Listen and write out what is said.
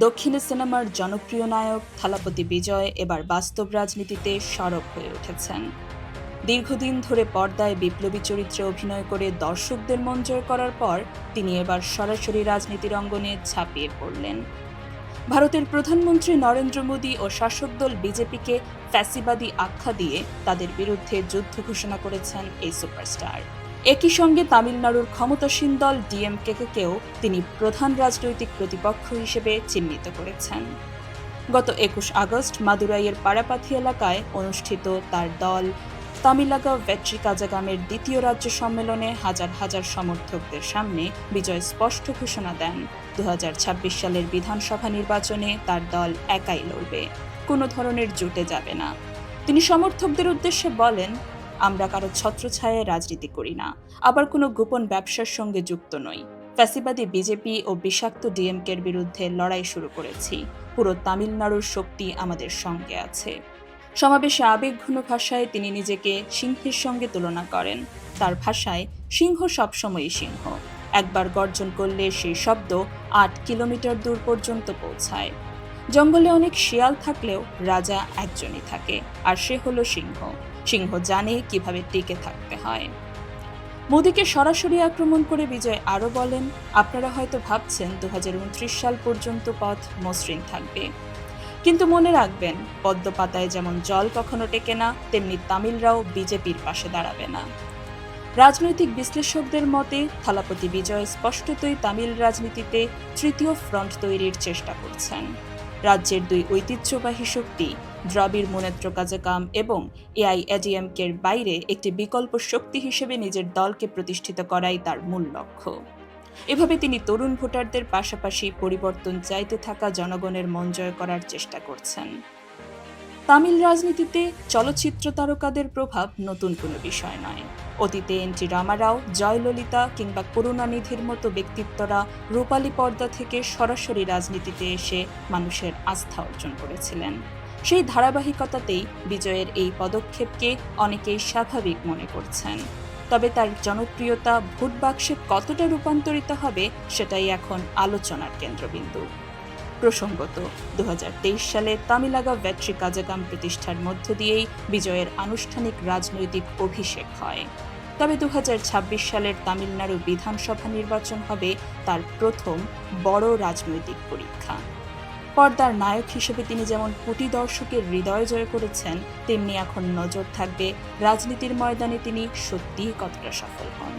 দক্ষিণে সিনেমার জনপ্রিয় নায়ক থালাপতি বিজয় এবার বাস্তব রাজনীতিতে সরব হয়ে উঠেছেন। দীর্ঘদিন ধরে পর্দায় বিপ্লবী চরিত্রে অভিনয় করে দর্শকদের মন জয় করার পর তিনি এবার সরাসরি রাজনীতির অঙ্গনে ছাপিয়ে পড়লেন। ভারতের প্রধানমন্ত্রী নরেন্দ্র মোদী ও শাসক দল বিজেপিকে ফ্যাসিবাদী আখ্যা দিয়ে তাদের বিরুদ্ধে যুদ্ধ ঘোষণা করেছেন এই সুপারস্টার। একই সঙ্গে তামিলনাড়ুর ক্ষমতাসীন দল ডিএমকেকেও তিনি প্রধান রাজনৈতিক প্রতিপক্ষ হিসেবে চিহ্নিত করেছেন। গত একুশ আগস্ট মাদুরাইয়ের পাড়াপাথি এলাকায় অনুষ্ঠিত তার দল তামিলাগা ভেট্রি কাজাগামের দ্বিতীয় রাজ্য সম্মেলনে হাজার হাজার সমর্থকদের সামনে বিজয় স্পষ্ট ঘোষণা দেন। দু হাজার ছাব্বিশ সালের বিধানসভা নির্বাচনে তার দল একাই লড়বে। কোনো ধরনের জুটে যাবে না। তিনি সমর্থকদের উদ্দেশ্যে বলেন আমরা কারও ছত্রছায়ায় রাজনীতি করি না। আবার কোনো গোপন ব্যবসার সঙ্গে যুক্ত নই। ফ্যাসিবাদী বিজেপি ও বিষাক্ত ডিএমকের বিরুদ্ধে লড়াই শুরু করেছি। পুরো তামিলনাড়ুর শক্তি আমাদের সঙ্গে আছে। সমাবেশে আবেগঘন ভাষায় তিনি নিজেকে সিংহের সঙ্গে তুলনা করেন। তার ভাষায়, সিংহ সবসময়ই সিংহ। একবার গর্জন করলে সেই শব্দ আট কিলোমিটার দূর পর্যন্ত পৌঁছায়। জঙ্গলে অনেক শিয়াল থাকলেও রাজা একজনই থাকে, আর সে হলো সিংহ। সিংহ জানে কীভাবে টিকে থাকতে হয়। মোদীকে সরাসরি আক্রমণ করে বিজয় আরও বলেন, আপনারা হয়তো ভাবছেন দু হাজার উনত্রিশ সাল পর্যন্ত পথ মসৃণ থাকবে। কিন্তু মনে রাখবেন, পদ্মপাতায় যেমন জল কখনো টেকে না, তেমনি তামিলরাও বিজেপির পাশে দাঁড়াবে না। রাজনৈতিক বিশ্লেষকদের মতে থালাপতি বিজয় স্পষ্টতই তামিল রাজনীতিতে তৃতীয় ফ্রন্ট তৈরির চেষ্টা করছেন। রাজ্যের দুই ঐতিহ্যবাহী শক্তি, দ্রাবিড় মুনেত্র কাজাকাম এবং এআইএডিএমকের বাইরে একটি বিকল্প শক্তি হিসেবে নিজের দলকে প্রতিষ্ঠিত করাই তার মূল লক্ষ্য। এভাবে তিনি তরুণ ভোটারদের পাশাপাশি পরিবর্তন চাইতে থাকা জনগণের মন জয় করার চেষ্টা করছেন। তামিল রাজনীতিতে চলচ্চিত্র তারকাদের প্রভাব নতুন কোনো বিষয় নয়। অতীতে এনটি রামারাও, জয়ললিতা কিংবা করুণানিধির মতো ব্যক্তিত্বরা রূপালী পর্দা থেকে সরাসরি রাজনীতিতে এসে মানুষের আস্থা অর্জন করেছিলেন। সেই ধারাবাহিকতাতেই বিজয়ের এই পদক্ষেপকে অনেকেই স্বাভাবিক মনে করছেন। তবে তার জনপ্রিয়তা ভোট বাক্সে কতটা রূপান্তরিত হবে সেটাই এখন আলোচনার কেন্দ্রবিন্দু। প্রসঙ্গত দু হাজার তেইশ সালে তামিলাগা ভ্যাট্রি কাজাগাম প্রতিষ্ঠার মধ্য দিয়েই বিজয়ের আনুষ্ঠানিক রাজনৈতিক অভিষেক হয়। তবে দু হাজার ছাব্বিশ সালের তামিলনাড়ু বিধানসভা নির্বাচন হবে তার প্রথম বড় রাজনৈতিক পরীক্ষা। পর্দার নায়ক হিসেবে তিনি যেমন কোটি দর্শকের হৃদয় জয় করেছেন, তেমনি এখন নজর থাকবে রাজনীতির ময়দানে তিনি সত্যিই কতটা সফল হন।